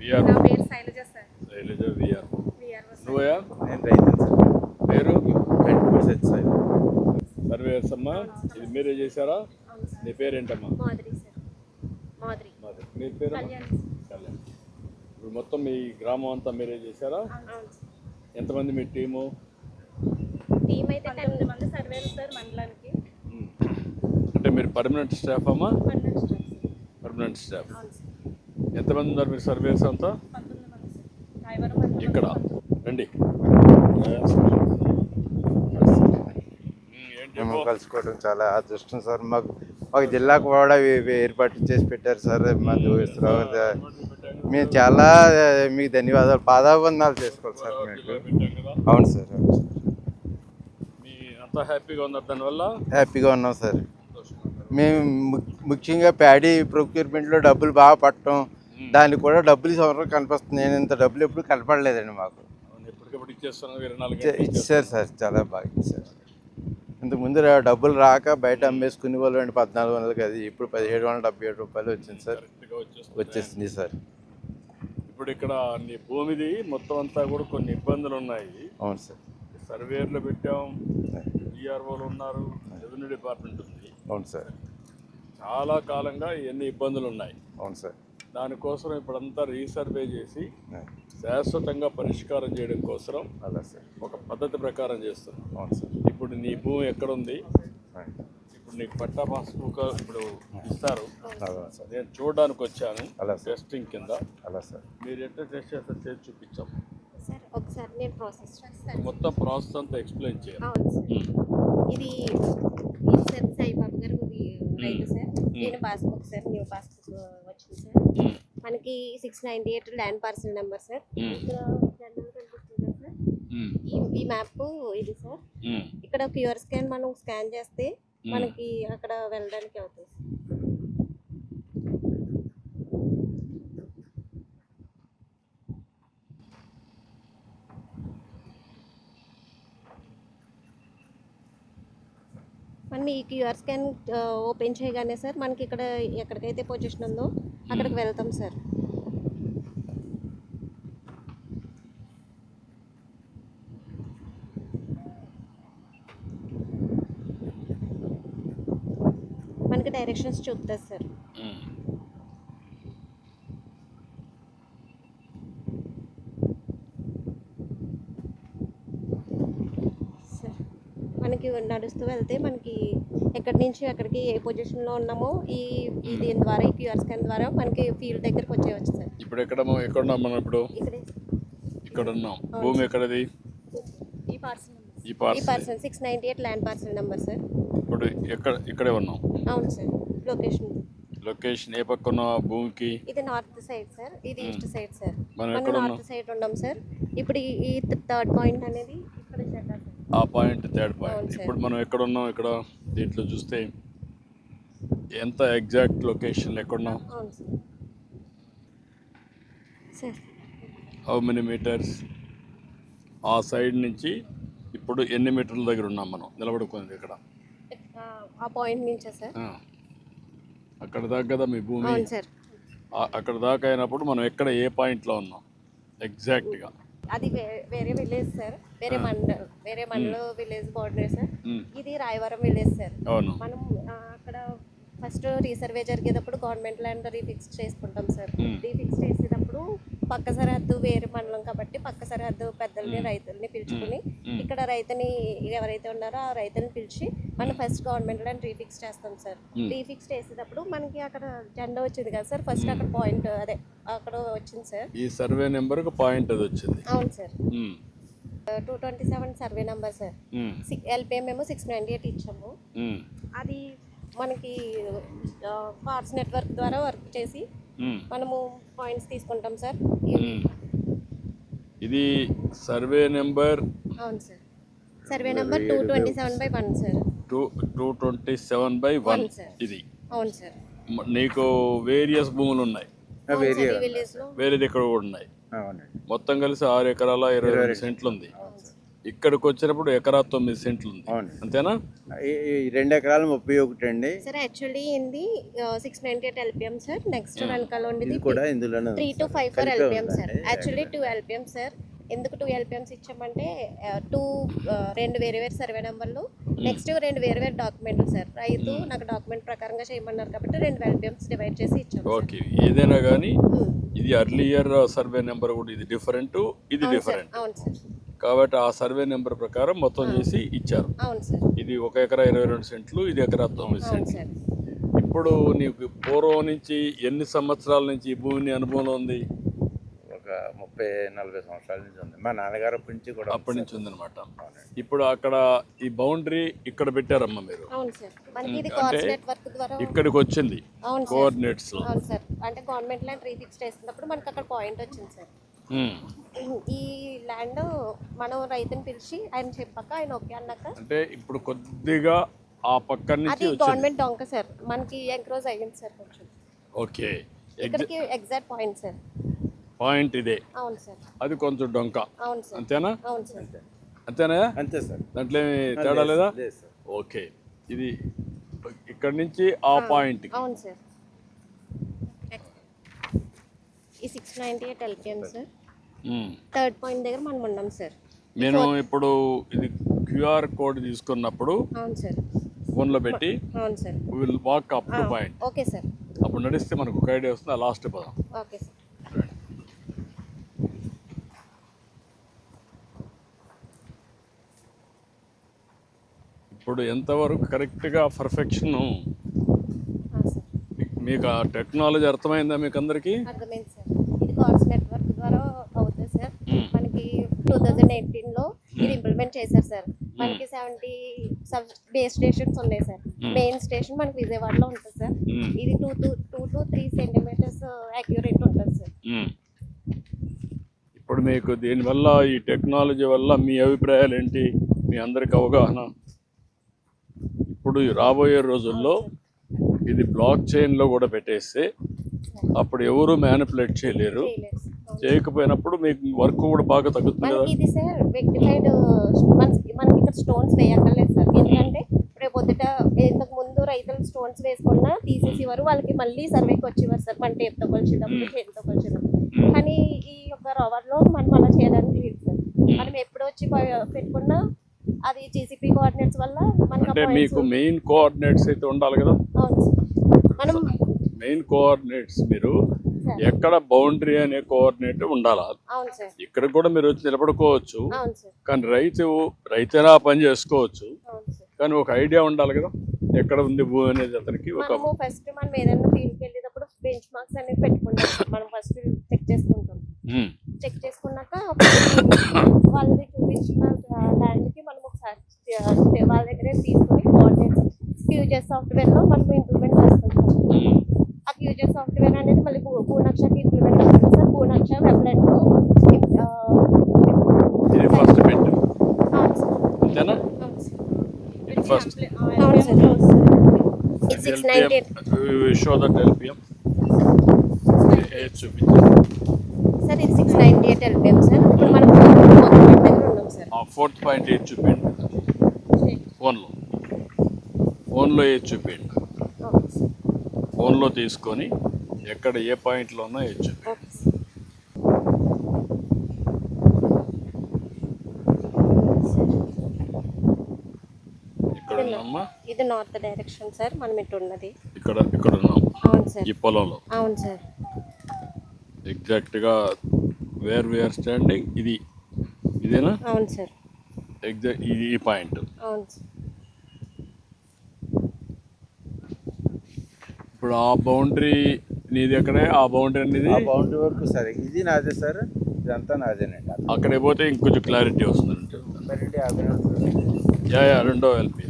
VR నా పేరు Shailaja sir. Shailaja VR. VRO sir నువ్వయా నేను రైతు సార్. పేరు? కంటిపూడి సత్యసాయి సర్వేయర్స్ అమ్మా ఇది మీరే చేశారా? నీ పేరేంటమ్మా? మాధురి సార్. మాధురి. మాది మీ పేరు కళ్యాణ్ ఇప్పుడు మొత్తం మీ గ్రామం అంతా మీరే చేశారా? ఎంతమంది మీ టీము? టీం అయితే టెన్ మంది సర్వేలు సార్ మండలానికి. అంటే మీరు పర్మనెంట్ స్టాఫ్ అమ్మా? Staff sir. Permanent staff. ఎంతమంది ఉన్నారు మీరు సర్వేయర్స్ అంతా? ఇక్కడ. రండి. మేము? కలుసుకోవడం చాలా అదృష్టం సార్. మాకు మాకు జిల్లాకు కూడా ఏర్పాటు చేసి పెట్టారు సార్. మా దోస్తురావు మేము చాలా మీకు ధన్యవాదాలు. పాదాబంధాలు చేసుకోవాలి సార్ మీకు. అవును సార్ అవును సార్. మీ అంతా హ్యాపీగా ఉన్నారు దానివల్ల? హ్యాపీగా ఉన్నాం సార్. మేము ముఖ్యంగా ప్యాడీ ప్రొక్యూర్మెంట్లో డబ్బులు బాగా పట్టడం దానికి కూడా డబ్బులు సంవత్సరం కనిపిస్తుంది. నేను ఇంత డబ్బులు ఎప్పుడు కనపడలేదండి మాకు. ఇచ్చారు సార్ చాలా బాగా ఇచ్చారు. ఇంతకు ముందు రా- డబ్బులు రాక బయట అమ్మేసుకునే వాళ్ళు అండి పద్నాలుగు వందలకి అది ఇప్పుడు పదిహేడు వందల డెబ్బై ఏడు రూపాయలు వచ్చింది సార్. వచ్చేసింది సార్. ఇప్పుడు ఇక్కడ నీ భూమిది మొత్తం అంతా కూడా కొన్ని ఇబ్బందులు ఉన్నాయి. అవును సార్. సర్వేర్లు పెట్టాం డిఆర్ఓలు ఉన్నారు రెవెన్యూ డిపార్ట్మెంట్ ఉంది. అవును సార్. చాలా కాలంగా ఎన్ని ఇబ్బందులు ఉన్నాయి. అవును సార్. దానికోసం ఇప్పుడంతా రీసర్వే చేసి శాశ్వతంగా పరిష్కారం చేయడం కోసం అలా సార్. ఒక పద్ధతి ప్రకారం చేస్తున్నాం. అవును సార్. ఇప్పుడు నీ భూమి ఎక్కడ ఉంది ఇప్పుడు నీకు పట్టా పాస్బుక్ ఇప్పుడు ఇస్తారు. అలా సార్. నేను చూడడానికి వచ్చాను అలా టెస్టింగ్ కింద. అలా సార్. మీరు ఎట్లా టెస్ట్ చేస్తారు చేసి చూపించాం. సార్ ఒకసారి నేను ప్రాసెస్ మొత్తం ప్రాసెస్ అంతా ఎక్స్ప్లెయిన్ చేయాలి. ఇది సార్ సాయిబాబు గారు రైతు సార్. నేను పాస్బుక్ సార్ న్యూ పాస్బుక్. మనకి six ninety eight land parcel number sir. ఈ మ్యాప్ ఇది సార్ మ్మ్. ఇక్కడ క్యూఆర్ స్కాన్ మనం స్కాన్ చేస్తే మ్మ్. మనకి అక్కడ వెళ్ళడానికి అవుతుంది ఈ క్యూఆర్ స్కాన్ ఓపెన్ చేయగానే సార్ మనకి ఇక్కడ ఎక్కడికైతే పొజిషన్ ఉందో అక్కడికి వెళ్తాం సార్. మనకి డైరెక్షన్స్ చూపుతుంది సార్. సార్ మనకి నడుస్తూ వెళ్తే మనకి ఎక్కడి నుంచి ఎక్కడికి ఏ పొజిషన్లో ఉన్నామో ఈ ఈ దీని ద్వారా ఈ క్యూఆర్ స్కాన్ ద్వారా మనకి ఫీల్డ్ దగ్గరకు వచ్చేయచ్చు సార్ ఇప్పుడు ఎక్కడ మనం- ఎక్కడ ఉన్నాం మనం ఇప్పుడు? ఇక్కడే. ఇక్కడ ఉన్నాం భూమి ఎక్కడది? ఈ పార్సల్ ఈ ఈ parcel parcel six ninety eight land parcel number sir ఇప్పుడు ఎక్కడ ఇక్కడే ఉన్నాం. అవును సార్ లొకేషన్ లొకేషన్ ఏ పక్క ఉన్న భూమికి? ఇది నార్త్ సైడ్ సార్ ఇది ఈస్ట్ సైడ్ సార్ మనం నార్త్ సైడ్ ఉన్నాం? సార్ ఇప్పుడు ఈ- థర్డ్ పాయింట్ అనేది ఆ పాయింట్ థర్డ్ పాయింట్. ఇప్పుడు మనం ఎక్కడ ఉన్నాం ఇక్కడ దీంట్లో చూస్తే ఎంత ఎగ్జాక్ట్ లొకేషన్ ఎక్కడున్నాం? హౌ మెనీ మీటర్స్ ఆ సైడ్ నుంచి ఇప్పుడు ఎన్ని మీటర్ల దగ్గర ఉన్నాం మనం? నిలబడుకుంది ఇక్కడ ఆ- పాయింట్ నుంచా సార్. ఆ. అక్కడ దాకా కదా మీ భూమి? అక్కడ దాకా అయినప్పుడు మనం ఎక్కడ ఏ పాయింట్లో ఉన్నాం? ఎగ్జాక్ట్గా అది వేరే విలేజ్ సార్ వేరే మండల్ వేరే మండలం విలేజ్ బార్డర్ సార్. ఇది రాయవరం విలేజ్ సార్ మనం అక్కడ ఫస్ట్ రీసర్వే జరిగేటప్పుడు గవర్నమెంట్ ల్యాండ్ రీఫిక్స్ చేసుకుంటాం సార్. రీఫిక్స్ చేసేటప్పుడు పక్క సరిహద్దు వేరే మండలం కాబట్టి పక్క సరిహద్దు పెద్దల్ని రైతుల్ని పిలుచుకుని. ఇక్కడ రైతుని ఎవరైతే ఉన్నారో ఆ రైతుని పిలిచి మనం ఫస్ట్ గవర్నమెంట్ ల్యాండ్ రీఫిక్స్ చేస్తాం సార్. రీఫిక్స్ చేసేటప్పుడు మనకి అక్కడ జెండా వచ్చింది కదా సార్ ఫస్ట్ అక్కడ పాయింట్ అదే అక్కడ వచ్చింది సార్. ఈ సర్వే నెంబర్కి పాయింట్ అది వచ్చింది. అవును sir. Two twenty seven survey number sir. LPM మేము సిక్స్ నైంటీ ఎయిట్ ఇచ్చాము. అది మనకి కార్డ్స్ నెట్వర్క్ ద్వారా వర్క్ చేసి మనము పాయింట్స్ తీసుకుంటాం సార్. ఇది సర్వే నెంబర్ అవును sir. Survey number two twenty seven by one sir. Two two twenty seven by one. ఇది. అవును సార్. నీకు వేరియస్ భూములు ఉన్నాయి. వేరేది ఇక్కడ కూడా ఉన్నాయి. అవునండి. మొత్తం కలిసి ఆరు ఎకరాల ఇరవై సెంట్లు ఉంది. ఇక్కడికి వచ్చినప్పుడు ఎకరా తొమ్మిది సెంట్లు ఉంది అవును. అంతేనా? ఈ ఈ రెండు ఎకరాలు ముప్పై ఒకటి అండి. సార్ యాక్చువల్లీ ఏంది six ninety eight LPM sir next వెనకాల ఉండేది ఇది కూడా ఇందులోనే three two sir. Five four కలిపే ఎల్పిఎం సార్. ఉందండి. Actually two LPM sir. ఎందుకు టూ ఎల్పిఎంస్ ఇచ్చామంటే టూ రెండు వేరే వేరే సర్వే నెంబర్లు నెక్స్ట్ రెండు వేరే వేరే డాక్యుమెంట్లు సార్. రైతు నాకు డాక్యుమెంట్ ప్రకారంగా చేయమన్నారు కాబట్టి రెండు ఎల్పిఎంస్ డివైడ్ చేసి ఇచ్చాం సార్. ఓకే. ఏదైనా కానీ ఉమ్. ఇది అర్లియర్ సర్వే నెంబర్ కూడా ఇది డిఫరెంట్ ఇది అవును సార్. డిఫరెంట్ అవును సార్. కాబట్టి ఆ సర్వే నెంబర్ ప్రకారం మొత్తం చేసి ఇచ్చారు. అవును సార్. ఇది ఒక ఎకరా ఇరవై రెండు సెంట్లు ఇది ఎకరా తొమ్మిది అవును సెంట్లు. సార్. ఇప్పుడు నీకు పూర్వం నుంచి ఎన్ని సంవత్సరాల నుంచి ఈ భూమిని అనుభవంలో ఉంది? ఒక ముప్పై నలభై సంవత్సరాల నుంచి ఉంది. మా నాన్నగారు అప్పటి నుంచి కూడా ఉంది అప్పటి. నుంచి ఉందన్నమాట. అవునండి. ఇప్పుడు అక్కడ ఈ బౌండరీ ఇక్కడ పెట్టారమ్మా మీరు. అవును సార్. మనకి ఇది అంటే కార్స్ నెట్వర్క్ ద్వారా ఇక్కడికి వచ్చింది అవును సార్. కోఆర్డినేట్స్ అవును సార్. అంటే గవర్నమెంట్ ల్యాండ్ రీఫిక్స్ చేసినప్పుడు మనకి అక్కడ పాయింట్ వచ్చింది సార్. ఈ ల్యాండ్ మనం రైతుని పిలిచి ఆయన చెప్పాక ఆయన ఓకే అన్నాక. అంటే ఇప్పుడు కొద్దిగా ఆ పక్క నుంచి అది గవర్నమెంట్ డొంక సార్. మనకి ఎంక్రోజ్ అయ్యింది సార్ కొంచెం. ఓకే. ఇక్కడికి ఎగ్జాక్ట్ పాయింట్ సార్. పాయింట్ ఇదే. అవును సార్. అది కొంచెం డొంక. అవును సార్. అంతేనా? అవును సార్. అంతేనా? అంతే సార్. దాంట్లో ఏమి తేడా లేదా? ఓకే. ఇది ఇక్కడ నుంచి ఆ పాయింట్ అవును సార్. ఈ six ninety eight LPM sir. Third point దగ్గర మనం ఉన్నాం సార్ నేను ఇప్పుడు ఇది క్యూఆర్ కోడ్ తీసుకున్నప్పుడు అవును సార్ ఫోన్లో పెట్టి అవును sir will walk up to point okay sir అప్పుడు నడిస్తే మనకు ఒక ఐడియా వస్తుంది ఆ లాస్ట్ పదం. ఓకే సార్ ఇప్పుడు ఎంతవరకు కరెక్ట్గా పర్ఫెక్షన్ సార్ మీకు ఆ టెక్నాలజీ అర్థమైందా మీకు అందరికీ అర్థమైంది సార్ ఇది కార్స్ నెట్వర్క్ ద్వారా అవుతుంది సార్ మ్మ్. మనకి టూ థౌజండ్ ఎయిటీన్లో ఇది ఇంప్లిమెంట్ చేశారు సార్ మనకి సెవెంటీ సబ్ బేస్ స్టేషన్స్ ఉన్నాయి సార్ మెయిన్ స్టేషన్ మనకి విజయవాడలో ఉంటుంది సార్ మ్మ్. ఇది two two two to three centimetres accurate ఉంటుంది సార్ మ్మ్. ఇప్పుడు మీకు దీనివల్ల ఈ టెక్నాలజీ వల్ల మీ అభిప్రాయాలు ఏంటి? మీ అందరికి అవగాహన. ఇప్పుడు రాబోయే రోజుల్లో ఇది బ్లాక్ చైన్లో కూడా పెట్టేస్తే అప్పుడు ఎవరు మ్యానిపులేట్ చేయలేరు. చేయకపోయినప్పుడు మీకు వర్క్ కూడా బాగా తగ్గుతుంది కదా? ఇది సార్ రెక్టిఫైడ్ మనకి మనకి ఇక్కడ స్టోన్స్ వేయక్కర్లేదు సార్. ఎందుకంటే రేపు పొద్దుట ఇంతకు ముందు రైతులు స్టోన్స్ వేసుకున్నా తీసేసి వారు వాళ్ళకి మళ్ళీ సర్వేకి వచ్చేవారు సార్. మన టేప్తో కొలిచేటప్పుడు చేతితో కొలిచేటప్పుడు. కానీ ఈ యొక్క రవర్లో మనం అలా చేయడానికి లేదు సార్. మనం ఎప్పుడు వచ్చి పెట్టుకున్నా అది జీసీపీ కోఆర్డినేట్స్ వల్ల అంటే మీకు మెయిన్ కోఆర్డినేట్స్ అయితే ఉండాలి కదా? మనం మెయిన్ కోఆర్డినేట్స్ మీరు ఎక్కడ బౌండరీ అనే కోఆర్డినేట్ ఉండాలి? ఇక్కడ కూడా మీరు వచ్చి నిలబడుకోవచ్చు. కానీ రైతు రైతైనా పని చేసుకోవచ్చు. కానీ ఒక ఐడియా ఉండాలి కదా? ఎక్కడ ఉంది భూ అనేది అతనికి ఒక ఫస్ట్ మనం ఏదైనా ఫీల్డ్కి వెళ్ళేటప్పుడు బెంచ్ మార్క్స్ అనేది పెట్టుకుంటాం. మనం ఫస్ట్ చెక్ చేసుకుంటాం. చెక్ చేసుకున్నాక వాళ్ళది చూపించిన ల్యాండ్కి మనం ఒకసారి వాళ్ళ దగ్గరే తీసుకుని కోఆర్డినేట్స్ ఫ్యూచర్ సాఫ్ట్వేర్లో మనం ఇంప్లిమెంట్ చేస్తాం సార్ మ్మ్. ఆ ఫ్యూచర్ సాఫ్ట్వేర్ అనేది మళ్ళీ భూ- భూనక్షకి ఇంప్లిమెంట్ అవుతుంది సార్ భూనక్ష వెబ్లెట్లో ఇది ఫస్ట్ పెట్ అవును సార్ అంతేనా అవును సార్ ఇది ఫస్ట్ అవును సార్ ఇది six ninety eight show that LPM చూపించాను సార్ ఇది సిక్స్ ఎయిట్ ఎల్పిఎం సార్ ఇప్పుడు మనం ఫోర్త్ పాయింట్ ఏది ఫోన్లో ఫోన్లో ఏది సార్ ఫోన్లో తీసుకొని ఎక్కడ ఏ పాయింట్లో ఉన్నా ఏది చూపించండి ఉన్నామా ఇది నార్త్ డైరెక్షన్ సార్ మనం ఇటు ఉన్నది ఇక్కడ ఇక్కడ ఉన్నాం. అవును సార్. ఈ పొలంలో. అవును సార్. ఎగ్జాక్ట్గా వేర్ వేర్ స్టాండింగ్ ఇది. ఇదేనా? అవును సార్. ఎగ్జాక్ట్ ఇది ఈ పాయింట్. అవును సార్. ఇప్పుడు ఆ బౌండరీ నీది ఎక్కడే? ఆ బౌండరీ అనేది ఆ బౌండరీ వరకు సరే ఇది నాదే సార్ ఇదంతా నాదేనండి అక్కడే పోతే ఇంకొంచెం క్లారిటీ వస్తుంది. యా యా రెండో ఎల్పి